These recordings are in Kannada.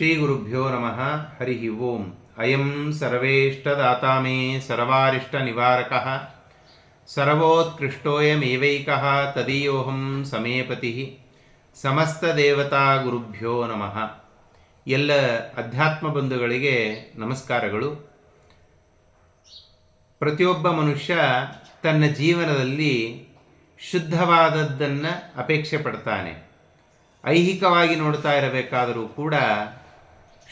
ಶ್ರೀಗುರುಭ್ಯೋ ನಮಃ ಹರಿ ಓಂ ಅಯಂ ಸರ್ವೇಷ್ಟದಾತಾ ಮೇ ಸರ್ವಾರಿಷ್ಟನಿವಾರಕಃ ಸರ್ವೋತ್ಕೃಷ್ಟೋಯಮೇವೈಕ ತದೀಯೋಹಂ ಸಮೇಪತಿ ಸಮಸ್ತದೇವತಾ ಗುರುಭ್ಯೋ ನಮಃ ಎಲ್ಲ ಅಧ್ಯಾತ್ಮ ಬಂಧುಗಳಿಗೆ ನಮಸ್ಕಾರಗಳು. ಪ್ರತಿಯೊಬ್ಬ ಮನುಷ್ಯ ತನ್ನ ಜೀವನದಲ್ಲಿ ಶುದ್ಧವಾದದ್ದನ್ನು ಅಪೇಕ್ಷೆ ಪಡ್ತಾನೆ. ಐಹಿಕವಾಗಿ ನೋಡ್ತಾ ಇರಬೇಕಾದರೂ ಕೂಡ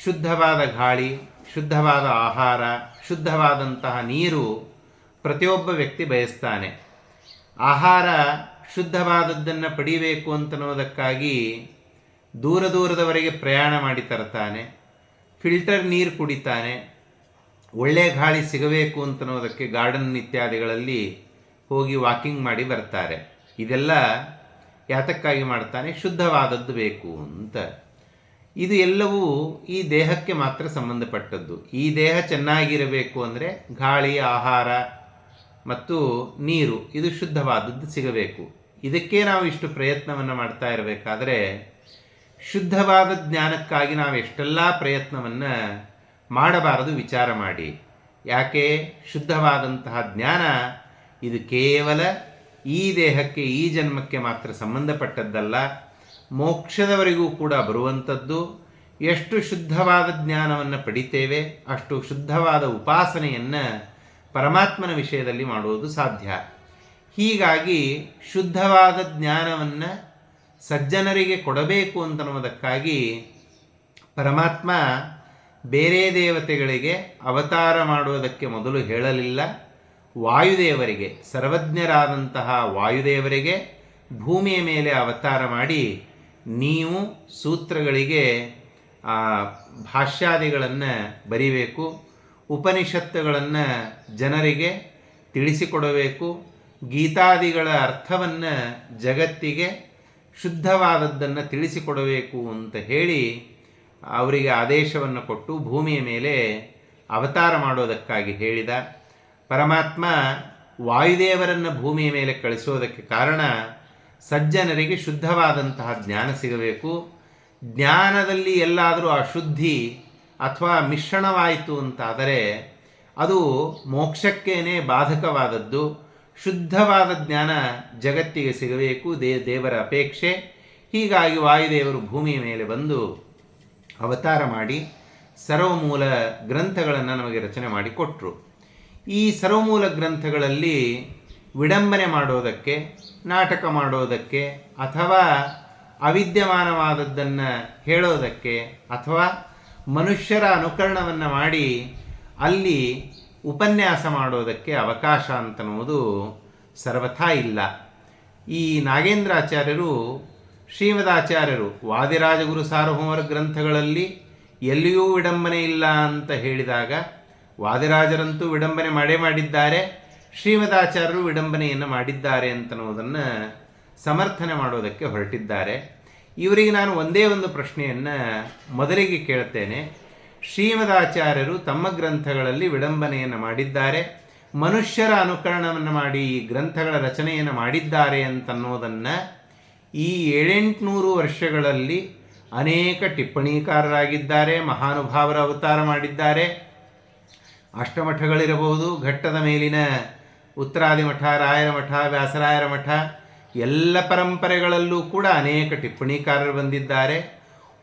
ಶುದ್ಧವಾದ ಗಾಳಿ, ಶುದ್ಧವಾದ ಆಹಾರ, ಶುದ್ಧವಾದಂತಹ ನೀರು ಪ್ರತಿಯೊಬ್ಬ ವ್ಯಕ್ತಿ ಬಯಸ್ತಾನೆ. ಆಹಾರ ಶುದ್ಧವಾದದ್ದನ್ನು ಪಡಿಬೇಕು ಅಂತನ್ನೋದಕ್ಕಾಗಿ ದೂರ ದೂರದವರೆಗೆ ಪ್ರಯಾಣ ಮಾಡಿ ತರ್ತಾನೆ. ಫಿಲ್ಟರ್ ನೀರು ಕುಡಿತಾನೆ. ಒಳ್ಳೆ ಗಾಳಿ ಸಿಗಬೇಕು ಅಂತನ್ನೋದಕ್ಕೆ ಗಾರ್ಡನ್ ಇತ್ಯಾದಿಗಳಲ್ಲಿ ಹೋಗಿ ವಾಕಿಂಗ್ ಮಾಡಿ ಬರ್ತಾರೆ. ಇದೆಲ್ಲ ಯಾತಕ್ಕಾಗಿ ಮಾಡ್ತಾನೆ? ಶುದ್ಧವಾದದ್ದು ಬೇಕು ಅಂತ. ಇದು ಎಲ್ಲವೂ ಈ ದೇಹಕ್ಕೆ ಮಾತ್ರ ಸಂಬಂಧಪಟ್ಟದ್ದು. ಈ ದೇಹ ಚೆನ್ನಾಗಿರಬೇಕು ಅಂದರೆ ಗಾಳಿ, ಆಹಾರ ಮತ್ತು ನೀರು, ಇದು ಶುದ್ಧವಾದದ್ದು ಸಿಗಬೇಕು. ಇದಕ್ಕೆ ನಾವು ಇಷ್ಟು ಪ್ರಯತ್ನವನ್ನು ಮಾಡ್ತಾ ಇರಬೇಕಾದ್ರೆ ಶುದ್ಧವಾದ ಜ್ಞಾನಕ್ಕಾಗಿ ನಾವು ಎಷ್ಟೆಲ್ಲ ಪ್ರಯತ್ನವನ್ನು ಮಾಡಬಾರದು ವಿಚಾರ ಮಾಡಿ. ಯಾಕೆ? ಶುದ್ಧವಾದಂತಹ ಜ್ಞಾನ ಇದು ಕೇವಲ ಈ ದೇಹಕ್ಕೆ, ಈ ಜನ್ಮಕ್ಕೆ ಮಾತ್ರ ಸಂಬಂಧಪಟ್ಟದ್ದಲ್ಲ. ಮೋಕ್ಷದವರೆಗೂ ಕೂಡ ಬರುವಂಥದ್ದು. ಎಷ್ಟು ಶುದ್ಧವಾದ ಜ್ಞಾನವನ್ನು ಪಡಿತೇವೆ, ಅಷ್ಟು ಶುದ್ಧವಾದ ಉಪಾಸನೆಯನ್ನು ಪರಮಾತ್ಮನ ವಿಷಯದಲ್ಲಿ ಮಾಡುವುದು ಸಾಧ್ಯ. ಹೀಗಾಗಿ ಶುದ್ಧವಾದ ಜ್ಞಾನವನ್ನು ಸಜ್ಜನರಿಗೆ ಕೊಡಬೇಕು ಅಂತನ್ನುವುದಕ್ಕಾಗಿ ಪರಮಾತ್ಮ ಬೇರೆ ದೇವತೆಗಳಿಗೆ ಅವತಾರ ಮಾಡುವುದಕ್ಕೆ ಮೊದಲು ಹೇಳಲಿಲ್ಲ. ವಾಯುದೇವರಿಗೆ, ಸರ್ವಜ್ಞರಾದಂತಹ ವಾಯುದೇವರಿಗೆ ಭೂಮಿಯ ಮೇಲೆ ಅವತಾರ ಮಾಡಿ ನೀವು ಸೂತ್ರಗಳಿಗೆ ಭಾಷ್ಯಾದಿಗಳನ್ನು ಬರಿಬೇಕು, ಉಪನಿಷತ್ತುಗಳನ್ನು ಜನರಿಗೆ ತಿಳಿಸಿಕೊಡಬೇಕು, ಗೀತಾದಿಗಳ ಅರ್ಥವನ್ನು ಜಗತ್ತಿಗೆ ಶುದ್ಧವಾದದ್ದನ್ನು ತಿಳಿಸಿಕೊಡಬೇಕು ಅಂತ ಹೇಳಿ ಅವರಿಗೆ ಆದೇಶವನ್ನು ಕೊಟ್ಟು ಭೂಮಿಯ ಮೇಲೆ ಅವತಾರ ಮಾಡೋದಕ್ಕಾಗಿ ಹೇಳಿದ. ಪರಮಾತ್ಮ ವಾಯುದೇವರನ್ನು ಭೂಮಿಯ ಮೇಲೆ ಕಳಿಸೋದಕ್ಕೆ ಕಾರಣ ಸಜ್ಜನರಿಗೆ ಶುದ್ಧವಾದಂತಹ ಜ್ಞಾನ ಸಿಗಬೇಕು. ಜ್ಞಾನದಲ್ಲಿ ಎಲ್ಲಾದರೂ ಅಶುದ್ಧಿ ಅಥವಾ ಮಿಶ್ರಣವಾಯಿತು ಅಂತಾದರೆ ಅದು ಮೋಕ್ಷಕ್ಕೇನೆ ಬಾಧಕವಾದದ್ದು. ಶುದ್ಧವಾದ ಜ್ಞಾನ ಜಗತ್ತಿಗೆ ಸಿಗಬೇಕು, ದೇ ದೇವರ ಅಪೇಕ್ಷೆ. ಹೀಗಾಗಿ ವಾಯುದೇವರು ಭೂಮಿಯ ಮೇಲೆ ಬಂದು ಅವತಾರ ಮಾಡಿ ಸರ್ವಮೂಲ ಗ್ರಂಥಗಳನ್ನು ನಮಗೆ ರಚನೆ ಮಾಡಿ ಕೊಟ್ಟರು ಈ ಸರ್ವಮೂಲ ಗ್ರಂಥಗಳಲ್ಲಿ ವಿಡಂಬನೆ ಮಾಡೋದಕ್ಕೆ, ನಾಟಕ ಮಾಡೋದಕ್ಕೆ, ಅಥವಾ ಅವಿದ್ಯಮಾನವಾದದ್ದನ್ನು ಹೇಳೋದಕ್ಕೆ ಅಥವಾ ಮನುಷ್ಯರ ಅನುಕರಣವನ್ನು ಮಾಡಿ ಅಲ್ಲಿ ಉಪನ್ಯಾಸ ಮಾಡೋದಕ್ಕೆ ಅವಕಾಶ ಅಂತನ್ನುವುದು ಸರ್ವಥಾ ಇಲ್ಲ. ಈ ನಾಗೇಂದ್ರಾಚಾರ್ಯರು, ಶ್ರೀಮದಾಚಾರ್ಯರು, ವಾದಿರಾಜಗುರು ಸಾರ್ವಭೌಮರ ಗ್ರಂಥಗಳಲ್ಲಿ ಎಲ್ಲಿಯೂ ವಿಡಂಬನೆ ಇಲ್ಲ ಅಂತ ಹೇಳಿದಾಗ, ವಾದಿರಾಜರಂತೂ ವಿಡಂಬನೆ ಮಾಡೇ ಮಾಡಿದ್ದಾರೆ. ಶ್ರೀಮದಾಚಾರ್ಯರು ವಿಡಂಬನೆಯನ್ನು ಮಾಡಿದ್ದಾರೆ ಅಂತನ್ನುವುದನ್ನು ಸಮರ್ಥನೆ ಮಾಡೋದಕ್ಕೆ ಹೊರಟಿದ್ದಾರೆ. ಇವರಿಗೆ ನಾನು ಒಂದೇ ಒಂದು ಪ್ರಶ್ನೆಯನ್ನು ಮೊದಲಿಗೆ ಕೇಳ್ತೇನೆ. ಶ್ರೀಮದಾಚಾರ್ಯರು ತಮ್ಮ ಗ್ರಂಥಗಳಲ್ಲಿ ವಿಡಂಬನೆಯನ್ನು ಮಾಡಿದ್ದಾರೆ. ಮನುಷ್ಯರ ಅನುಕರಣವನ್ನು ಮಾಡಿ ಈ ಗ್ರಂಥಗಳ ರಚನೆಯನ್ನು ಮಾಡಿದ್ದಾರೆ ಅಂತನ್ನೋದನ್ನು ಈ ಏಳೆಂಟುನೂರು ವರ್ಷಗಳಲ್ಲಿ ಅನೇಕ ಟಿಪ್ಪಣಿಕಾರರಾಗಿದ್ದಾರೆ, ಮಹಾನುಭಾವರ ಅವತಾರ ಮಾಡಿದ್ದಾರೆ. ಅಷ್ಟಮಠಗಳಿರಬಹುದು, ಘಟ್ಟದ ಮೇಲಿನ ಉತ್ತರಾದಿ ಮಠ ರಾಯರ ಮಠ ವ್ಯಾಸರಾಯರ ಮಠ ಎಲ್ಲ ಪರಂಪರೆಗಳಲ್ಲೂ ಕೂಡ ಅನೇಕ ಟಿಪ್ಪಣಿಕಾರರು ಬಂದಿದ್ದಾರೆ.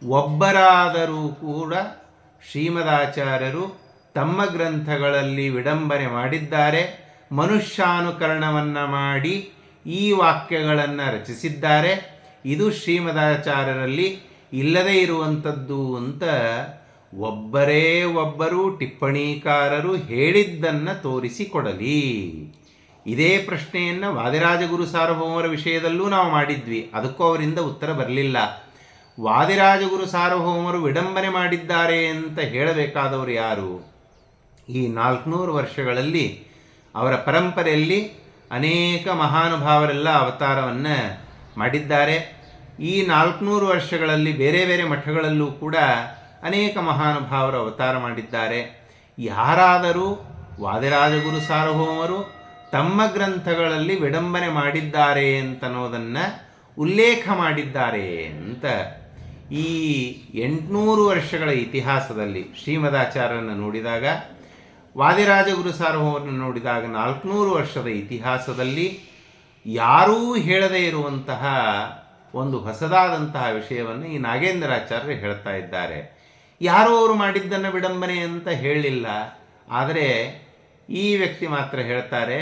ಒಬ್ಬರಾದರೂ ಕೂಡ ಶ್ರೀಮದಾಚಾರ್ಯರು ತಮ್ಮ ಗ್ರಂಥಗಳಲ್ಲಿ ವಿಡಂಬನೆ ಮಾಡಿದ್ದಾರೆ. ಮನುಷ್ಯಾನುಕರಣವನ್ನು ಮಾಡಿ ಈ ವಾಕ್ಯಗಳನ್ನು ರಚಿಸಿದ್ದಾರೆ. ಇದು ಶ್ರೀಮದಾಚಾರ್ಯರಲ್ಲಿ ಇಲ್ಲದೇ ಇರುವಂಥದ್ದು ಅಂತ ಒಬ್ಬರೇ ಒಬ್ಬರು ಟಿಪ್ಪಣಿಕಾರರು ಹೇಳಿದ್ದನ್ನು ತೋರಿಸಿಕೊಡಲಿ. ಇದೇ ಪ್ರಶ್ನೆಯನ್ನು ವಾದಿರಾಜಗುರು ಸಾರ್ವಭೌಮರ ವಿಷಯದಲ್ಲೂ ನಾವು ಮಾಡಿದ್ವಿ. ಅದಕ್ಕೂ ಅವರಿಂದ ಉತ್ತರ ಬರಲಿಲ್ಲ. ವಾದಿರಾಜಗುರು ಸಾರ್ವಭೌಮರು ವಿಡಂಬನೆ ಮಾಡಿದ್ದಾರೆ ಅಂತ ಹೇಳಬೇಕಾದವರು ಯಾರು? ಈ ನಾಲ್ಕುನೂರು ವರ್ಷಗಳಲ್ಲಿ ಅವರ ಪರಂಪರೆಯಲ್ಲಿ ಅನೇಕ ಮಹಾನುಭಾವರೆಲ್ಲ ಅವತಾರವನ್ನು ಮಾಡಿದ್ದಾರೆ. ಈ ನಾಲ್ಕುನೂರು ವರ್ಷಗಳಲ್ಲಿ ಬೇರೆ ಬೇರೆ ಮಠಗಳಲ್ಲೂ ಕೂಡ ಅನೇಕ ಮಹಾನುಭಾವರು ಅವತಾರ ಮಾಡಿದ್ದಾರೆ. ಯಾರಾದರೂ ವಾದಿರಾಜಗುರು ಸಾರ್ವಭೌಮರು ತಮ್ಮ ಗ್ರಂಥಗಳಲ್ಲಿ ವಿಡಂಬನೆ ಮಾಡಿದ್ದಾರೆ ಅಂತನ್ನೋದನ್ನು ಉಲ್ಲೇಖ ಮಾಡಿದ್ದಾರೆ ಅಂತ ಈ ಎಂಟುನೂರು ವರ್ಷಗಳ ಇತಿಹಾಸದಲ್ಲಿ ಶ್ರೀಮದಾಚಾರ್ಯನ ನೋಡಿದಾಗ, ವಾದಿರಾಜಗುರು ಸಾರ್ವವನ್ನು ನೋಡಿದಾಗ ನಾಲ್ಕುನೂರು ವರ್ಷದ ಇತಿಹಾಸದಲ್ಲಿ ಯಾರೂ ಹೇಳದೇ ಇರುವಂತಹ ಒಂದು ಹೊಸದಾದಂತಹ ವಿಷಯವನ್ನು ಈ ನಾಗೇಂದ್ರಾಚಾರ್ಯರು ಹೇಳ್ತಾ ಇದ್ದಾರೆ. ಯಾರೋ ಅವರು ಮಾಡಿದ್ದನ್ನು ವಿಡಂಬನೆ ಅಂತ ಹೇಳಿಲ್ಲ, ಆದರೆ ಈ ವ್ಯಕ್ತಿ ಮಾತ್ರ ಹೇಳ್ತಾರೆ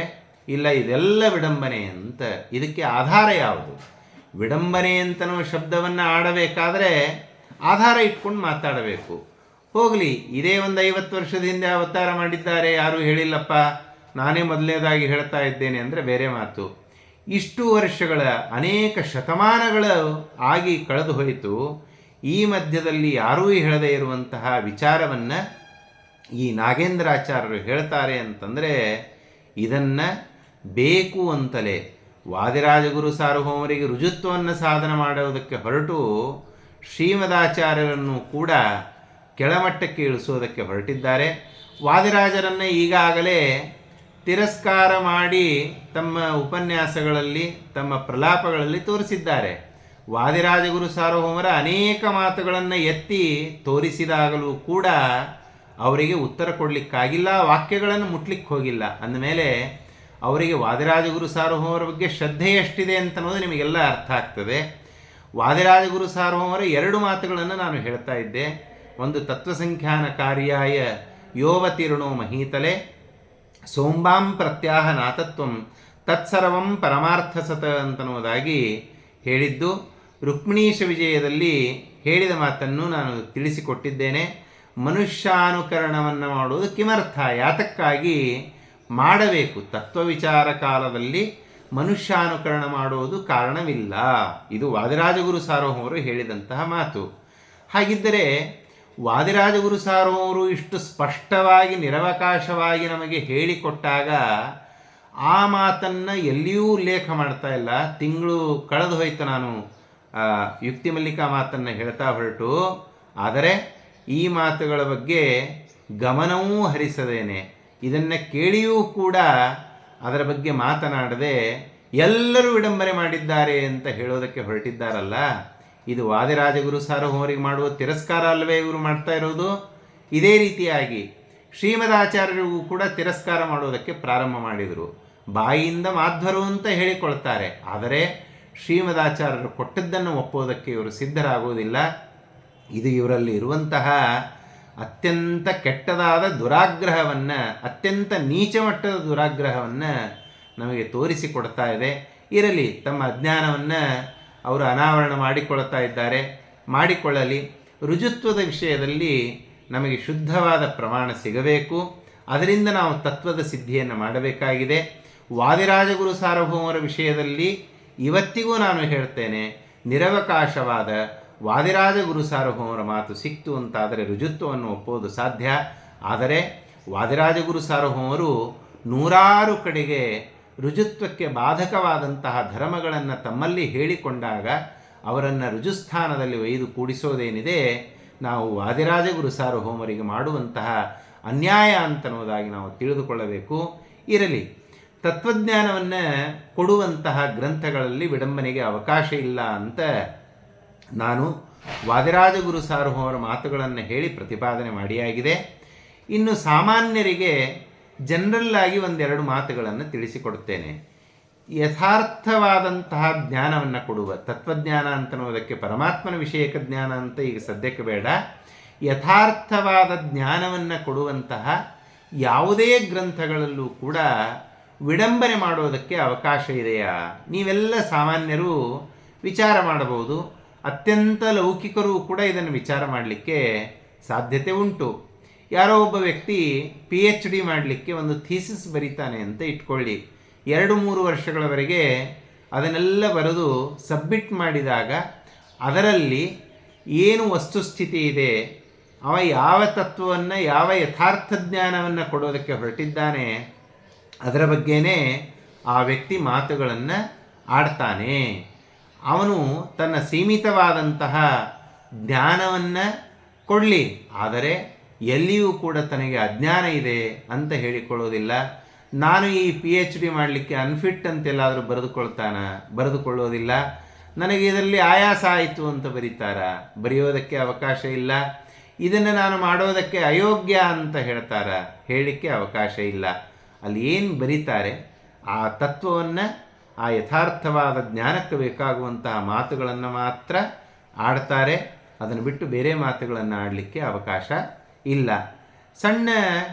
ಇಲ್ಲ, ಇದೆಲ್ಲ ವಿಡಂಬನೆ ಅಂತ. ಇದಕ್ಕೆ ಆಧಾರ ಯಾವುದು? ವಿಡಂಬನೆ ಅಂತನೋ ಶಬ್ದವನ್ನು ಆಡಬೇಕಾದ್ರೆ ಆಧಾರ ಇಟ್ಕೊಂಡು ಮಾತಾಡಬೇಕು. ಹೋಗಲಿ, ಇದೇ ಒಂದು ಐವತ್ತು ವರ್ಷದ ಹಿಂದೆ ಅವತಾರ ಮಾಡಿದ್ದಾರೆ, ಯಾರೂ ಹೇಳಿಲ್ಲಪ್ಪ. ನಾನೇ ಮೊದಲನೇದಾಗಿ ಹೇಳ್ತಾ ಇದ್ದೇನೆ ಅಂದರೆ ಬೇರೆ ಮಾತು. ಇಷ್ಟು ವರ್ಷಗಳ, ಅನೇಕ ಶತಮಾನಗಳು ಆಗಿ ಕಳೆದು ಹೋಯಿತು. ಈ ಮಧ್ಯದಲ್ಲಿ ಯಾರೂ ಹೇಳದೇ ಇರುವಂತಹ ವಿಚಾರವನ್ನು ಈ ನಾಗೇಂದ್ರಾಚಾರ್ಯರು ಹೇಳ್ತಾರೆ ಅಂತಂದರೆ ಇದನ್ನು ಬೇಕು ಅಂತಲೇ ವಾದಿರಾಜಗುರು ಸಾರ್ವಭೌಮರಿಗೆ ರುಜುತ್ವವನ್ನು ಸಾಧನ ಮಾಡುವುದಕ್ಕೆ ಹೊರಟು ಶ್ರೀಮದಾಚಾರ್ಯರನ್ನು ಕೂಡ ಕೆಳಮಟ್ಟಕ್ಕೆ ಇಳಿಸೋದಕ್ಕೆ ಹೊರಟಿದ್ದಾರೆ. ವಾದಿರಾಜರನ್ನು ಈಗಾಗಲೇ ತಿರಸ್ಕಾರ ಮಾಡಿ ತಮ್ಮ ಉಪನ್ಯಾಸಗಳಲ್ಲಿ, ತಮ್ಮ ಪ್ರಲಾಪಗಳಲ್ಲಿ ತೋರಿಸಿದ್ದಾರೆ. ವಾದಿರಾಜಗುರು ಸಾರ್ವಭೌಮರ ಅನೇಕ ಮಾತುಗಳನ್ನು ಎತ್ತಿ ತೋರಿಸಿದಾಗಲೂ ಕೂಡ ಅವರಿಗೆ ಉತ್ತರ ಕೊಡಲಿಕ್ಕಾಗಿಲ್ಲ, ವಾಕ್ಯಗಳನ್ನು ಮುಟ್ಲಿಕ್ಕೆ ಹೋಗಿಲ್ಲ. ಅಂದಮೇಲೆ ಅವರಿಗೆ ವಾದಿರಾಜಗುರು ಸಾರ್ವಭೌಮರ ಬಗ್ಗೆ ಶ್ರದ್ಧೆ ಎಷ್ಟಿದೆ ಅಂತ ಅನ್ನೋದು ನಿಮಗೆಲ್ಲ ಅರ್ಥ ಆಗ್ತದೆ. ವಾದಿರಾಜಗುರು ಸಾರ್ವಭೌಮರ ಎರಡು ಮಾತುಗಳನ್ನು ನಾನು ಹೇಳ್ತಾ ಇದ್ದೆ. ಒಂದು ತತ್ವಸಂಖ್ಯಾನ ಕಾರ್ಯಾಯ ಯೋವತೀರ್ಣೋ ಮಹೀತಲೆ, ಸೋಂಬಾಂ ಪ್ರತ್ಯಾಹ ನಾತತ್ವಂ, ತತ್ಸರ್ವಂ ಪರಮಾರ್ಥ ಸತ ಅಂತನ್ನುವುದಾಗಿ ಹೇಳಿದ್ದು, ರುಕ್ಮಿಣೀಶ ವಿಜಯದಲ್ಲಿ ಹೇಳಿದ ಮಾತನ್ನು ನಾನು ತಿಳಿಸಿಕೊಟ್ಟಿದ್ದೇನೆ. ಮನುಷ್ಯಾನುಕರಣವನ್ನು ಮಾಡುವುದು ಕಿಮರ್ಥ ಯಾತಕ್ಕಾಗಿ ಮಾಡಬೇಕು. ತತ್ವವಿಚಾರ ಕಾಲದಲ್ಲಿ ಮನುಷ್ಯಾನುಕರಣ ಮಾಡುವುದು ಕಾರಣವಿಲ್ಲ. ಇದು ವಾದಿರಾಜಗುರು ಸಾರ್ವಭೌಮರು ಹೇಳಿದಂತಹ ಮಾತು. ಹಾಗಿದ್ದರೆ ವಾದಿರಾಜಗುರು ಸಾರ್ವಭೌಮರು ಇಷ್ಟು ಸ್ಪಷ್ಟವಾಗಿ, ನಿರವಕಾಶವಾಗಿ ನಮಗೆ ಹೇಳಿಕೊಟ್ಟಾಗ ಆ ಮಾತನ್ನು ಎಲ್ಲಿಯೂ ಉಲ್ಲೇಖ ಮಾಡ್ತಾ ಇಲ್ಲ. ತಿಂಗಳು ಕಳೆದು ಹೋಯ್ತು ನಾನು. ಯುಕ್ತಿ ಮಲ್ಲಿಕಾ ಮಾತನ್ನು ಹೇಳ್ತಾ ಹೊರಟು. ಆದರೆ ಈ ಮಾತುಗಳ ಬಗ್ಗೆ ಗಮನವೂ ಹರಿಸದೇನೆ. ಇದನ್ನು ಕೇಳಿಯೂ ಕೂಡ ಅದರ ಬಗ್ಗೆ ಮಾತನಾಡದೆ ಎಲ್ಲರೂ ವಿಡಂಬನೆ ಮಾಡಿದ್ದಾರೆ ಅಂತ ಹೇಳೋದಕ್ಕೆ ಹೊರಟಿದ್ದಾರಲ್ಲ? ಇದು ವಾದಿರಾಜಗುರು ಸಾರ್ವಭೌಮರಿಗೆ ಮಾಡುವ ತಿರಸ್ಕಾರ ಅಲ್ಲವೇ ಇವರು ಮಾಡ್ತಾ ಇರೋದು? ಇದೇ ರೀತಿಯಾಗಿ ಶ್ರೀಮದಾಚಾರ್ಯರಿಗೂ ಕೂಡ ತಿರಸ್ಕಾರ ಮಾಡೋದಕ್ಕೆ ಪ್ರಾರಂಭ ಮಾಡಿದರು. ಬಾಯಿಯಿಂದ ಮಾಧ್ವರು ಅಂತ ಹೇಳಿಕೊಳ್ತಾರೆ. ಆದರೆ ಶ್ರೀಮದಾಚಾರ್ಯರು ಕೊಟ್ಟದ್ದನ್ನು ಒಪ್ಪೋದಕ್ಕೆ ಇವರು ಸಿದ್ಧರಾಗುವುದಿಲ್ಲ. ಇದು ಇವರಲ್ಲಿ ಇರುವಂತಹ ಅತ್ಯಂತ ಕೆಟ್ಟದಾದ ದುರಾಗ್ರಹವನ್ನು, ಅತ್ಯಂತ ನೀಚ ಮಟ್ಟದ ದುರಾಗ್ರಹವನ್ನು ನಮಗೆ ತೋರಿಸಿಕೊಡ್ತಾ ಇದೆ. ಇರಲಿ, ತಮ್ಮ ಅಜ್ಞಾನವನ್ನು ಅವರು ಅನಾವರಣ ಮಾಡಿಕೊಳ್ತಾ ಇದ್ದಾರೆ. ಮಾಡಿಕೊಳ್ಳಲಿ. ರುಜುತ್ವದ ವಿಷಯದಲ್ಲಿ ನಮಗೆ ಶುದ್ಧವಾದ ಪ್ರಮಾಣ ಸಿಗಬೇಕು. ಅದರಿಂದ ನಾವು ತತ್ವದ ಸಿದ್ಧಿಯನ್ನು ಮಾಡಬೇಕಾಗಿದೆ. ವಾದಿರಾಜಗುರು ಸಾರ್ವಭೌಮರ ವಿಷಯದಲ್ಲಿ ಇವತ್ತಿಗೂ ನಾನು ಹೇಳ್ತೇನೆ, ನಿರವಕಾಶವಾದ ವಾದಿರಾಜ ಗುರು ಸಾರ್ವಭೌಮರ ಮಾತು ಸಿಕ್ತು ಅಂತಾದರೆ ರುಜುತ್ವವನ್ನು ಒಪ್ಪುವುದು ಸಾಧ್ಯ. ಆದರೆ ವಾದಿರಾಜ ಗುರು ಸಾರ್ವಭೌಮರು ನೂರಾರು ಕಡೆಗೆ ರುಜುತ್ವಕ್ಕೆ ಬಾಧಕವಾದಂತಹ ಧರ್ಮಗಳನ್ನು ತಮ್ಮಲ್ಲಿ ಹೇಳಿಕೊಂಡಾಗ ಅವರನ್ನು ರುಜುಸ್ಥಾನದಲ್ಲಿ ಒಯ್ದು ಕೂಡಿಸೋದೇನಿದೆ? ನಾವು ವಾದಿರಾಜ ಗುರು ಸಾರ್ವಭೌಮರಿಗೆ ಮಾಡುವಂತಹ ಅನ್ಯಾಯ ಅಂತನ್ನುವುದಾಗಿ ನಾವು ತಿಳಿದುಕೊಳ್ಳಬೇಕು. ಇರಲಿ, ತತ್ವಜ್ಞಾನವನ್ನು ಕೊಡುವಂತಹ ಗ್ರಂಥಗಳಲ್ಲಿ ವಿಡಂಬನೆಗೆ ಅವಕಾಶ ಇಲ್ಲ ಅಂತ ನಾನು ವಾದಿರಾಜಗುರು ಗುರು ಸಾರ್ವಭೌಮರ ಮಾತುಗಳನ್ನು ಹೇಳಿ ಪ್ರತಿಪಾದನೆ ಮಾಡಿಯಾಗಿದೆ. ಇನ್ನು ಸಾಮಾನ್ಯರಿಗೆ ಜನರಲ್ ಆಗಿ ಒಂದೆರಡು ಮಾತುಗಳನ್ನು ತಿಳಿಸಿಕೊಡುತ್ತೇನೆ. ಯಥಾರ್ಥವಾದಂತಹ ಜ್ಞಾನವನ್ನು ಕೊಡುವ, ತತ್ವಜ್ಞಾನ ಅಂತನ್ನುವುದಕ್ಕೆ ಪರಮಾತ್ಮನ ವಿಷಯಕ ಜ್ಞಾನ ಅಂತ ಈಗ ಸದ್ಯಕ್ಕೆ ಬೇಡ. ಯಥಾರ್ಥವಾದ ಜ್ಞಾನವನ್ನು ಕೊಡುವಂತಹ ಯಾವುದೇ ಗ್ರಂಥಗಳಲ್ಲೂ ಕೂಡ ವಿಡಂಬನೆ ಮಾಡೋದಕ್ಕೆ ಅವಕಾಶ ಇದೆಯಾ? ನೀವೆಲ್ಲ ಸಾಮಾನ್ಯರು ವಿಚಾರ ಮಾಡಬಹುದು. ಅತ್ಯಂತ ಲೌಕಿಕರು ಕೂಡ ಇದನ್ನು ವಿಚಾರ ಮಾಡಲಿಕ್ಕೆ ಸಾಧ್ಯತೆ ಉಂಟು. ಯಾರೋ ಒಬ್ಬ ವ್ಯಕ್ತಿ ಪಿ ಎಚ್ ಡಿ ಮಾಡಲಿಕ್ಕೆ ಒಂದು ಥೀಸಿಸ್ ಬರೀತಾನೆ ಅಂತ ಇಟ್ಕೊಳ್ಳಿ. ಎರಡು ಮೂರು ವರ್ಷಗಳವರೆಗೆ ಅದನ್ನೆಲ್ಲ ಬರೆದು ಸಬ್ಮಿಟ್ ಮಾಡಿದಾಗ ಅದರಲ್ಲಿ ಏನು ವಸ್ತುಸ್ಥಿತಿ ಇದೆ, ಅವ ಯಾವ ತತ್ವವನ್ನು, ಯಾವ ಯಥಾರ್ಥ ಜ್ಞಾನವನ್ನು ಕೊಡೋದಕ್ಕೆ ಹೊರಟಿದ್ದಾನೆ, ಅದರ ಬಗ್ಗೆನೇ ಆ ವ್ಯಕ್ತಿ ಮಾತುಗಳನ್ನು ಆಡ್ತಾನೆ. ಅವನು ತನ್ನ ಸೀಮಿತವಾದಂತಹ ಜ್ಞಾನವನ್ನು ಕೊಡಲಿ, ಆದರೆ ಎಲ್ಲಿಯೂ ಕೂಡ ತನಗೆ ಅಜ್ಞಾನ ಇದೆ ಅಂತ ಹೇಳಿಕೊಳ್ಳೋದಿಲ್ಲ. ನಾನು ಈ ಪಿ ಎಚ್ ಡಿ ಮಾಡಲಿಕ್ಕೆ ಅನ್ಫಿಟ್ ಅಂತೆಲ್ಲಾದರೂ ಬರೆದುಕೊಳ್ತಾನ, ಬರೆದುಕೊಳ್ಳೋದಿಲ್ಲ. ನನಗೆ ಇದರಲ್ಲಿ ಆಯಾಸ ಆಯಿತು ಅಂತ ಬರೀತಾರ. ಬರೆಯೋದಕ್ಕೆ ಅವಕಾಶ ಇಲ್ಲ. ಇದನ್ನು ನಾನು ಮಾಡೋದಕ್ಕೆ ಅಯೋಗ್ಯ ಅಂತ ಹೇಳ್ತಾರ. ಹೇಳಲಿಕ್ಕೆ ಅವಕಾಶ ಇಲ್ಲ. ಅಲ್ಲಿ ಏನು ಬರೀತಾರೆ? ಆ ತತ್ವವನ್ನು ಆ ಯಥಾರ್ಥವಾದ ಜ್ಞಾನಕ್ಕೆ ಬೇಕಾಗುವಂತಹ ಮಾತುಗಳನ್ನು ಮಾತ್ರ ಆಡ್ತಾರೆ. ಅದನ್ನು ಬಿಟ್ಟು ಬೇರೆ ಮಾತುಗಳನ್ನು ಆಡಲಿಕ್ಕೆ ಅವಕಾಶ ಇಲ್ಲ. ಸಣ್ಣ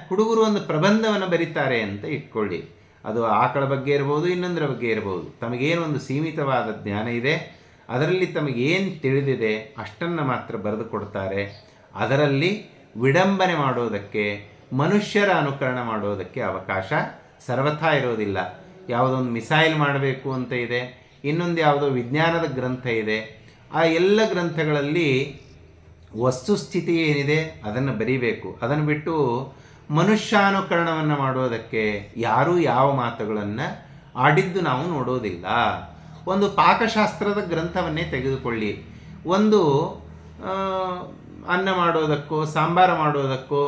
ಹುಡುಗರು ಒಂದು ಪ್ರಬಂಧವನ್ನು ಬರೀತಾರೆ ಅಂತ ಇಟ್ಕೊಳ್ಳಿ. ಅದು ಆಕಳ ಬಗ್ಗೆ ಇರ್ಬೋದು, ಇನ್ನೊಂದರ ಬಗ್ಗೆ ಇರ್ಬೋದು. ತಮಗೇನು ಒಂದು ಸೀಮಿತವಾದ ಜ್ಞಾನ ಇದೆ, ಅದರಲ್ಲಿ ತಮಗೇನು ತಿಳಿದಿದೆ ಅಷ್ಟನ್ನು ಮಾತ್ರ ಬರೆದು ಕೊಡ್ತಾರೆ. ಅದರಲ್ಲಿ ವಿಡಂಬನೆ ಮಾಡೋದಕ್ಕೆ, ಮನುಷ್ಯರ ಅನುಕರಣ ಮಾಡೋದಕ್ಕೆ ಅವಕಾಶ ಸರ್ವಥಾ ಇರೋದಿಲ್ಲ. ಯಾವುದೊಂದು ಮಿಸೈಲ್ ಮಾಡಬೇಕು ಅಂತ ಇದೆ, ಇನ್ನೊಂದು ಯಾವುದೋ ವಿಜ್ಞಾನದ ಗ್ರಂಥ ಇದೆ. ಆ ಎಲ್ಲ ಗ್ರಂಥಗಳಲ್ಲಿ ವಸ್ತುಸ್ಥಿತಿ ಏನಿದೆ ಅದನ್ನು ಬರೀಬೇಕು. ಅದನ್ನು ಬಿಟ್ಟು ಮನುಷ್ಯಾನುಕರಣವನ್ನು ಮಾಡೋದಕ್ಕೆ ಯಾರೂ ಯಾವ ಮಾತುಗಳನ್ನು ಆಡಿದ್ದು ನಾವು ನೋಡೋದಿಲ್ಲ. ಒಂದು ಪಾಕಶಾಸ್ತ್ರದ ಗ್ರಂಥವನ್ನೇ ತೆಗೆದುಕೊಳ್ಳಿ. ಒಂದು ಅನ್ನ ಮಾಡೋದಕ್ಕೋ, ಸಾಂಬಾರು ಮಾಡೋದಕ್ಕೋ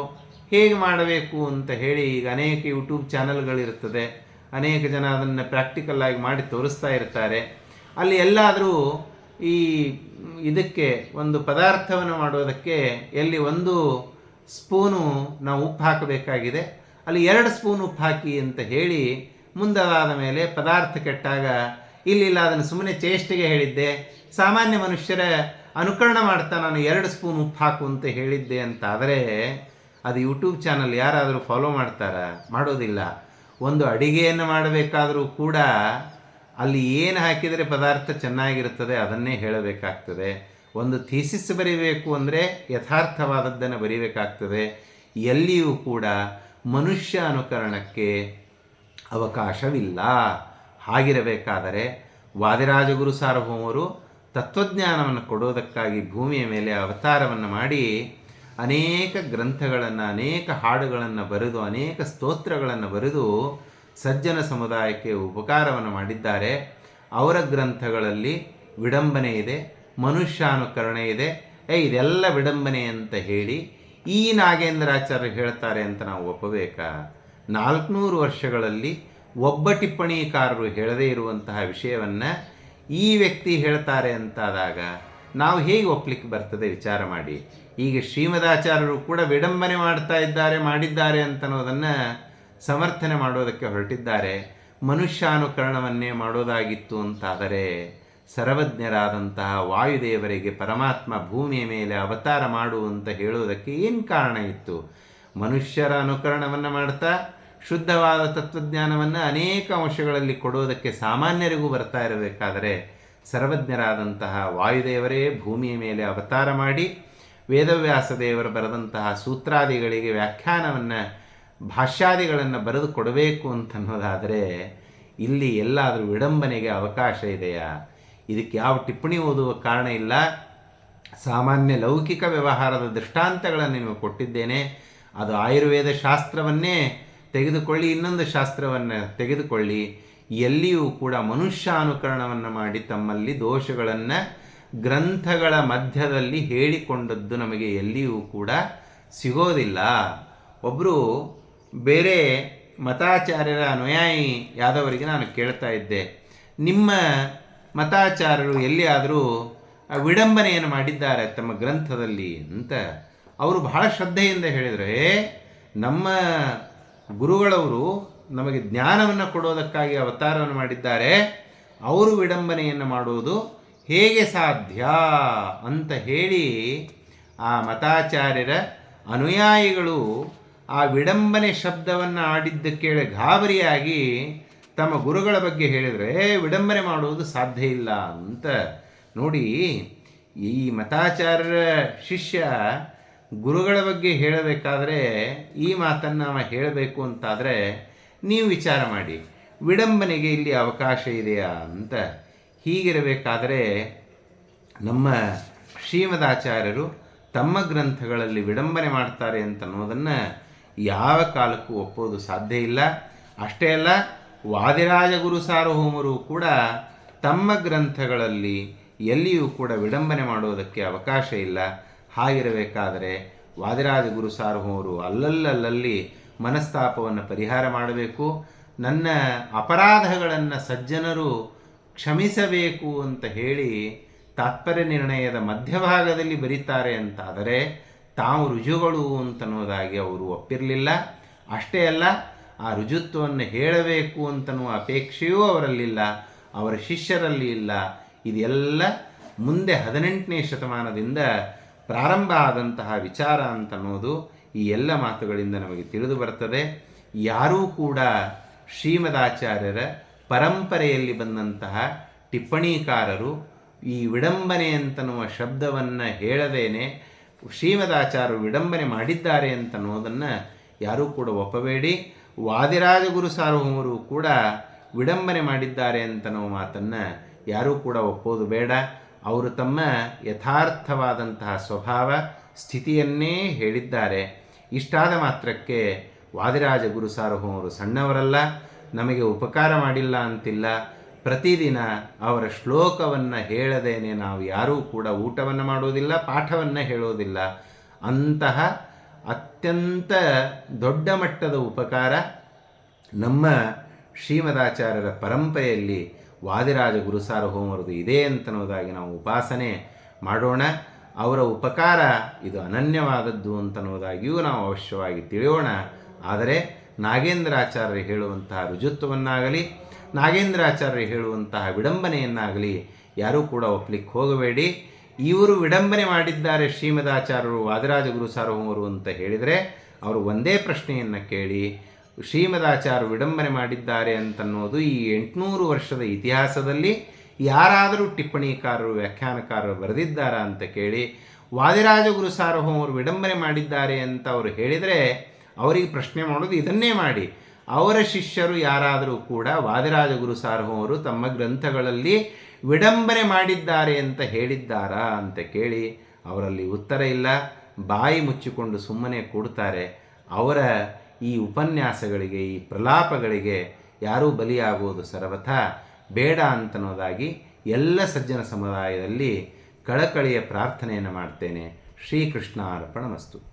ಹೇಗೆ ಮಾಡಬೇಕು ಅಂತ ಹೇಳಿ ಈಗ ಅನೇಕ ಯೂಟ್ಯೂಬ್ ಚಾನಲ್ಗಳಿರ್ತದೆ ಅನೇಕ ಜನ ಅದನ್ನು ಪ್ರಾಕ್ಟಿಕಲ್ ಆಗಿ ಮಾಡಿ ತೋರಿಸ್ತಾ ಇರ್ತಾರೆ. ಅಲ್ಲಿ ಎಲ್ಲಾದರೂ ಈ ಇದಕ್ಕೆ ಒಂದು ಪದಾರ್ಥವನ್ನು ಮಾಡೋದಕ್ಕೆ ಎಲ್ಲಿ ಒಂದು ಸ್ಪೂನು ನಾವು ಉಪ್ಪು ಹಾಕಬೇಕಾಗಿದೆ. ಅಲ್ಲಿ ಎರಡು ಸ್ಪೂನ್ ಉಪ್ಪು ಹಾಕಿ ಅಂತ ಹೇಳಿ ಮುಂದಾದ ಮೇಲೆ ಪದಾರ್ಥ ಕೆಟ್ಟಾಗ ಇಲ್ಲಿಲ್ಲ ಅದನ್ನು ಸುಮ್ಮನೆ ಚೇಷ್ಟೆಗೆ ಹೇಳಿದ್ದೆ. ಸಾಮಾನ್ಯ ಮನುಷ್ಯರ ಅನುಕರಣ ಮಾಡ್ತಾ ನಾನು ಎರಡು ಸ್ಪೂನ್ ಉಪ್ಪು ಹಾಕು ಅಂತ ಹೇಳಿದ್ದೆ ಅಂತಾದರೆ ಅದು ಯೂಟ್ಯೂಬ್ ಚಾನಲ್ ಯಾರಾದರೂ ಫಾಲೋ ಮಾಡ್ತಾರಾ? ಮಾಡೋದಿಲ್ಲ. ಒಂದು ಅಡಿಗೆಯನ್ನು ಮಾಡಬೇಕಾದರೂ ಕೂಡ ಅಲ್ಲಿ ಏನು ಹಾಕಿದರೆ ಪದಾರ್ಥ ಚೆನ್ನಾಗಿರುತ್ತದೆ ಅದನ್ನೇ ಹೇಳಬೇಕಾಗ್ತದೆ. ಒಂದು ಥೀಸಿಸ್ ಬರೀಬೇಕು ಅಂದರೆ ಯಥಾರ್ಥವಾದದ್ದನ್ನು ಬರೀಬೇಕಾಗ್ತದೆ. ಎಲ್ಲಿಯೂ ಕೂಡ ಮನುಷ್ಯ ಅನುಕರಣಕ್ಕೆ ಅವಕಾಶವಿಲ್ಲ. ಹಾಗಿರಬೇಕಾದರೆ ವಾದಿರಾಜಗುರು ಸಾರ್ವಭೌಮರು ತತ್ವಜ್ಞಾನವನ್ನು ಕೊಡೋದಕ್ಕಾಗಿ ಭೂಮಿಯ ಮೇಲೆ ಅವತಾರವನ್ನು ಮಾಡಿ ಅನೇಕ ಗ್ರಂಥಗಳನ್ನು, ಅನೇಕ ಹಾಡುಗಳನ್ನು ಬರೆದು, ಅನೇಕ ಸ್ತೋತ್ರಗಳನ್ನು ಬರೆದು ಸಜ್ಜನ ಸಮುದಾಯಕ್ಕೆ ಉಪಕಾರವನ್ನು ಮಾಡಿದ್ದಾರೆ. ಅವರ ಗ್ರಂಥಗಳಲ್ಲಿ ವಿಡಂಬನೆ ಇದೆ, ಮನುಷ್ಯಾನುಕರಣೆ ಇದೆ. ಏ, ಇದೆಲ್ಲ ವಿಡಂಬನೆ ಅಂತ ಹೇಳಿ ಈ ನಾಗೇಂದ್ರಾಚಾರ್ಯ ಹೇಳ್ತಾರೆ ಅಂತ ನಾವು ಒಪ್ಪಬೇಕಾ? ನಾಲ್ಕುನೂರು ವರ್ಷಗಳಲ್ಲಿ ಒಬ್ಬ ಟಿಪ್ಪಣಿಕಾರರು ಹೇಳದೇ ಇರುವಂತಹ ವಿಷಯವನ್ನು ಈ ವ್ಯಕ್ತಿ ಹೇಳ್ತಾರೆ ಅಂತಾದಾಗ ನಾವು ಹೇಗೆ ಒಪ್ಲಿಕ್ಕೆ ಬರ್ತದೆ ವಿಚಾರ ಮಾಡಿ. ಈಗ ಶ್ರೀಮದಾಚಾರ್ಯರು ಕೂಡ ವಿಡಂಬನೆ ಮಾಡ್ತಾ ಇದ್ದಾರೆ, ಮಾಡಿದ್ದಾರೆ ಅಂತನ್ನೋದನ್ನು ಸಮರ್ಥನೆ ಮಾಡೋದಕ್ಕೆ ಹೊರಟಿದ್ದಾರೆ. ಮನುಷ್ಯಾನುಕರಣವನ್ನೇ ಮಾಡೋದಾಗಿತ್ತು ಅಂತಾದರೆ ಸರ್ವಜ್ಞರಾದಂತಹ ವಾಯುದೇವರಿಗೆ ಪರಮಾತ್ಮ ಭೂಮಿಯ ಮೇಲೆ ಅವತಾರ ಮಾಡು ಅಂತ ಹೇಳುವುದಕ್ಕೆ ಏನು ಕಾರಣ ಇತ್ತು? ಮನುಷ್ಯರ ಅನುಕರಣವನ್ನು ಮಾಡ್ತಾ, ಶುದ್ಧವಾದ ತತ್ವಜ್ಞಾನವನ್ನು ಅನೇಕ ಅಂಶಗಳಲ್ಲಿ ಕೊಡೋದಕ್ಕೆ ಸಾಮಾನ್ಯರಿಗೂ ಬರ್ತಾ ಇರಬೇಕಾದರೆ ಸರ್ವಜ್ಞರಾದಂತಹ ವಾಯುದೇವರೇ ಭೂಮಿಯ ಮೇಲೆ ಅವತಾರ ಮಾಡಿ ವೇದವ್ಯಾಸ ದೇವರು ಬರೆದಂತಹ ಸೂತ್ರಾದಿಗಳಿಗೆ ವ್ಯಾಖ್ಯಾನವನ್ನು, ಭಾಷ್ಯಾದಿಗಳನ್ನು ಬರೆದು ಕೊಡಬೇಕು ಅಂತನ್ನೋದಾದರೆ ಇಲ್ಲಿ ಎಲ್ಲಾದರೂ ವಿಡಂಬನೆಗೆ ಅವಕಾಶ ಇದೆಯಾ? ಇದಕ್ಕೆ ಯಾವ ಟಿಪ್ಪಣಿ ಓದುವ ಕಾರಣ ಇಲ್ಲ? ಸಾಮಾನ್ಯ ಲೌಕಿಕ ವ್ಯವಹಾರದ ದೃಷ್ಟಾಂತಗಳನ್ನು ನಿಮಗೆ ಕೊಟ್ಟಿದ್ದೇನೆ. ಅದು ಆಯುರ್ವೇದ ಶಾಸ್ತ್ರವನ್ನೇ ತೆಗೆದುಕೊಳ್ಳಿ, ಇನ್ನೊಂದು ಶಾಸ್ತ್ರವನ್ನು ತೆಗೆದುಕೊಳ್ಳಿ. ಎಲ್ಲಿಯೂ ಕೂಡ ಮನುಷ್ಯಾನುಕರಣವನ್ನು ಮಾಡಿ ತಮ್ಮಲ್ಲಿ ದೋಷಗಳನ್ನು ಗ್ರಂಥಗಳ ಮಧ್ಯದಲ್ಲಿ ಹೇಳಿಕೊಂಡದ್ದು ನಮಗೆ ಎಲ್ಲಿಯೂ ಕೂಡ ಸಿಗೋದಿಲ್ಲ. ಒಬ್ಬರು ಬೇರೆ ಮತಾಚಾರ್ಯರ ಅನುಯಾಯಿ ಯಾದವರಿಗೆ ನಾನು ಕೇಳ್ತಾ ಇದ್ದೆ. ನಿಮ್ಮ ಮತಾಚಾರ್ಯರು ಎಲ್ಲಿಯಾದರೂ ವಿಡಂಬನೆಯನ್ನು ಮಾಡಿದ್ದಾರೆ ತಮ್ಮ ಗ್ರಂಥದಲ್ಲಿ ಅಂತ ಅವರು ಬಹಳ ಶ್ರದ್ಧೆಯಿಂದ ಹೇಳಿದರೆ. "ಏ, ನಮ್ಮ ಗುರುಗಳವರು ನಮಗೆ ಜ್ಞಾನವನ್ನು ಕೊಡೋದಕ್ಕಾಗಿ ಅವತಾರವನ್ನು ಮಾಡಿದ್ದಾರೆ. ಅವರು ವಿಡಂಬನೆಯನ್ನು ಮಾಡುವುದು ಹೇಗೆ ಸಾಧ್ಯ ಅಂತ ಹೇಳಿ ಆ ಮತಾಚಾರ್ಯರ ಅನುಯಾಯಿಗಳು ಆ ವಿಡಂಬನೆ ಶಬ್ದವನ್ನು ಆಡಿದ್ದ ಕೇಳಿ ಗಾಬರಿಯಾಗಿ ತಮ್ಮ ಗುರುಗಳ ಬಗ್ಗೆ ಹೇಳಿದರೆ ವಿಡಂಬನೆ ಮಾಡುವುದು ಸಾಧ್ಯ ಇಲ್ಲ ಅಂತ ನೋಡಿ ಈ ಮತಾಚಾರ್ಯರ ಶಿಷ್ಯ ಗುರುಗಳ ಬಗ್ಗೆ ಹೇಳಬೇಕಾದ್ರೆ ಈ ಮಾತನ್ನು ನಾವು ಹೇಳಬೇಕು ಅಂತಾದರೆ ನೀವು ವಿಚಾರ ಮಾಡಿ. ವಿಡಂಬನೆಗೆ ಇಲ್ಲಿ ಅವಕಾಶ ಇದೆಯಾ ಅಂತ ಹೀಗಿರಬೇಕಾದರೆ ನಮ್ಮ ಶ್ರೀಮದಾಚಾರ್ಯರು ತಮ್ಮ ಗ್ರಂಥಗಳಲ್ಲಿ ವಿಡಂಬನೆ ಮಾಡ್ತಾರೆ ಅಂತ ಅನ್ನೋದನ್ನು ಯಾವ ಕಾಲಕ್ಕೂ ಒಪ್ಪೋದು ಸಾಧ್ಯ ಇಲ್ಲ. ಅಷ್ಟೇ ಅಲ್ಲ, ವಾದಿರಾಜ ಗುರು ಸಾರ್ವಭೌಮರು ಕೂಡ ತಮ್ಮ ಗ್ರಂಥಗಳಲ್ಲಿ ಎಲ್ಲಿಯೂ ಕೂಡ ವಿಡಂಬನೆ ಮಾಡೋದಕ್ಕೆ ಅವಕಾಶ ಇಲ್ಲ. ಹಾಗಿರಬೇಕಾದರೆ ವಾದಿರಾಜ ಗುರು ಸಾರ್ವಭೌಮರು ಅಲ್ಲಲ್ಲಲ್ಲಿ ಮನಸ್ತಾಪವನ್ನು ಪರಿಹಾರ ಮಾಡಬೇಕು. ನನ್ನ ಅಪರಾಧಗಳನ್ನು ಸಜ್ಜನರು ಕ್ಷಮಿಸಬೇಕು ಅಂತ ಹೇಳಿ ತಾತ್ಪರ್ಯ ನಿರ್ಣಯದ ಮಧ್ಯಭಾಗದಲ್ಲಿ ಬರೀತಾರೆ ಅಂತಾದರೆ ತಾವು ರುಜುಗಳು ಅಂತನ್ನೋದಾಗಿ ಅವರು ಒಪ್ಪಿರಲಿಲ್ಲ. ಅಷ್ಟೇ ಅಲ್ಲ, ಆ ರುಜುತ್ವವನ್ನು ಹೇಳಬೇಕು ಅಂತನ್ನುವ ಅಪೇಕ್ಷೆಯೂ ಅವರಲ್ಲಿಲ್ಲ, ಅವರ ಶಿಷ್ಯರಲ್ಲಿ ಇಲ್ಲ. ಇದೆಲ್ಲ ಮುಂದೆ ಹದಿನೆಂಟನೇ ಶತಮಾನದಿಂದ ಪ್ರಾರಂಭ ಆದಂತಹ ವಿಚಾರ ಅಂತನ್ನೋದು ಈ ಎಲ್ಲ ಮಾತುಗಳಿಂದ ನಮಗೆ ತಿಳಿದು ಬರ್ತದೆ ಯಾರೂ ಕೂಡ ಶ್ರೀಮದಾಚಾರ್ಯರ ಪರಂಪರೆಯಲ್ಲಿ ಬಂದಂತಹ ಟಿಪ್ಪಣಿಕಾರರು ಈ ವಿಡಂಬನೆ ಅಂತನ್ನುವ ಶಬ್ದವನ್ನು ಹೇಳದೇನೆ ಶ್ರೀಮದಾಚಾರ್ಯರು ವಿಡಂಬನೆ ಮಾಡಿದ್ದಾರೆ ಅಂತನ್ನುವುದನ್ನು ಯಾರೂ ಕೂಡ ಒಪ್ಪಬೇಡಿ. ವಾದಿರಾಜ ಗುರು ಸಾರ್ವಭೌಮರು ಕೂಡ ವಿಡಂಬನೆ ಮಾಡಿದ್ದಾರೆ ಅಂತನೋ ಮಾತನ್ನು ಯಾರೂ ಕೂಡ ಒಪ್ಪೋದು ಬೇಡ. ಅವರು ತಮ್ಮ ಯಥಾರ್ಥವಾದಂತಹ ಸ್ವಭಾವ, ಸ್ಥಿತಿಯನ್ನೇ ಹೇಳಿದ್ದಾರೆ. ಇಷ್ಟಾದ ಮಾತ್ರಕ್ಕೆ ವಾದಿರಾಜ ಗುರು ಸಾರ್ವಭೌಮರು ಸಣ್ಣವರಲ್ಲ, ನಮಗೆ ಉಪಕಾರ ಮಾಡಿಲ್ಲ ಅಂತಿಲ್ಲ. ಪ್ರತಿದಿನ ಅವರ ಶ್ಲೋಕವನ್ನು ಹೇಳದೇನೆ ನಾವು ಯಾರೂ ಕೂಡ ಊಟವನ್ನು ಮಾಡೋದಿಲ್ಲ, ಪಾಠವನ್ನು ಹೇಳೋದಿಲ್ಲ. ಅಂತಹ ಅತ್ಯಂತ ದೊಡ್ಡ ಮಟ್ಟದ ಉಪಕಾರ ನಮ್ಮ ಶ್ರೀಮದಾಚಾರ್ಯರ ಪರಂಪರೆಯಲ್ಲಿ ವಾದಿರಾಜ ಗುರು ಸಾರ್ವಭೌಮರದು ಇದೆ ಅಂತನೋದಾಗಿ ನಾವು ಉಪಾಸನೆ ಮಾಡೋಣ. ಅವರ ಉಪಕಾರ ಇದು ಅನನ್ಯವಾದದ್ದು ಅಂತನ್ನುವುದಾಗಿಯೂ ನಾವು ಅವಶ್ಯವಾಗಿ ತಿಳಿಯೋಣ. ಆದರೆ ನಾಗೇಂದ್ರಾಚಾರ್ಯರು ಹೇಳುವಂತಹ ರುಜುತ್ವವನ್ನಾಗಲಿ, ನಾಗೇಂದ್ರಾಚಾರ್ಯರು ಹೇಳುವಂತಹ ವಿಡಂಬನೆಯನ್ನಾಗಲಿ ಯಾರೂ ಕೂಡ ಒಪ್ಪಲಿಕ್ಕೆ ಹೋಗಬೇಡಿ. ಇವರು ವಿಡಂಬನೆ ಮಾಡಿದ್ದಾರೆ ಶ್ರೀಮದಾಚಾರ್ಯರು ವಾದಿರಾಜ ಗುರು ಸಾರ್ವಭೌಮರು ಅಂತ ಹೇಳಿದರೆ ಅವರು ಒಂದೇ ಪ್ರಶ್ನೆಯನ್ನು ಕೇಳಿ, ಶ್ರೀಮದಾಚಾರ್ಯರು ವಿಡಂಬನೆ ಮಾಡಿದ್ದಾರೆ ಅಂತನ್ನೋದು ಈ ಎಂಟುನೂರು ವರ್ಷದ ಇತಿಹಾಸದಲ್ಲಿ ಯಾರಾದರೂ ಟಿಪ್ಪಣಿಕಾರರು, ವ್ಯಾಖ್ಯಾನಕಾರರು ಬರೆದಿದ್ದಾರಾ ಅಂತ ಕೇಳಿ ವಾದಿರಾಜ ಗುರು ಸಾರ್ವಭೌಮರು ವಿಡಂಬನೆ ಮಾಡಿದ್ದಾರೆ ಅಂತ ಅವರು ಹೇಳಿದರೆ ಅವರಿಗೆ ಪ್ರಶ್ನೆ ಮಾಡೋದು ಇದನ್ನೇ ಮಾಡಿ. ಅವರ ಶಿಷ್ಯರು ಯಾರಾದರೂ ಕೂಡ ವಾದಿರಾಜ ಗುರು ಸಾರ್ವಭೌಮರು ತಮ್ಮ ಗ್ರಂಥಗಳಲ್ಲಿ ವಿಡಂಬನೆ ಮಾಡಿದ್ದಾರೆ ಅಂತ ಹೇಳಿದ್ದಾರಾ ಅಂತ ಕೇಳಿ ಅವರಲ್ಲಿ ಉತ್ತರ ಇಲ್ಲ. ಬಾಯಿ ಮುಚ್ಚಿಕೊಂಡು ಸುಮ್ಮನೆ ಕೂಡ್ತಾರೆ. ಅವರ ಈ ಉಪನ್ಯಾಸಗಳಿಗೆ, ಈ ಪ್ರಲಾಪಗಳಿಗೆ ಯಾರೂ ಬಲಿಯಾಗುವುದು ಸರ್ವಥ. ಬೇಡ ಅಂತನ್ನೋದಾಗಿ ಎಲ್ಲ ಸಜ್ಜನ ಸಮುದಾಯದಲ್ಲಿ ಕಳಕಳಿಯ ಪ್ರಾರ್ಥನೆಯನ್ನು ಮಾಡ್ತೇನೆ. ಶ್ರೀಕೃಷ್ಣ ಅರ್ಪಣ ಮಸ್ತು.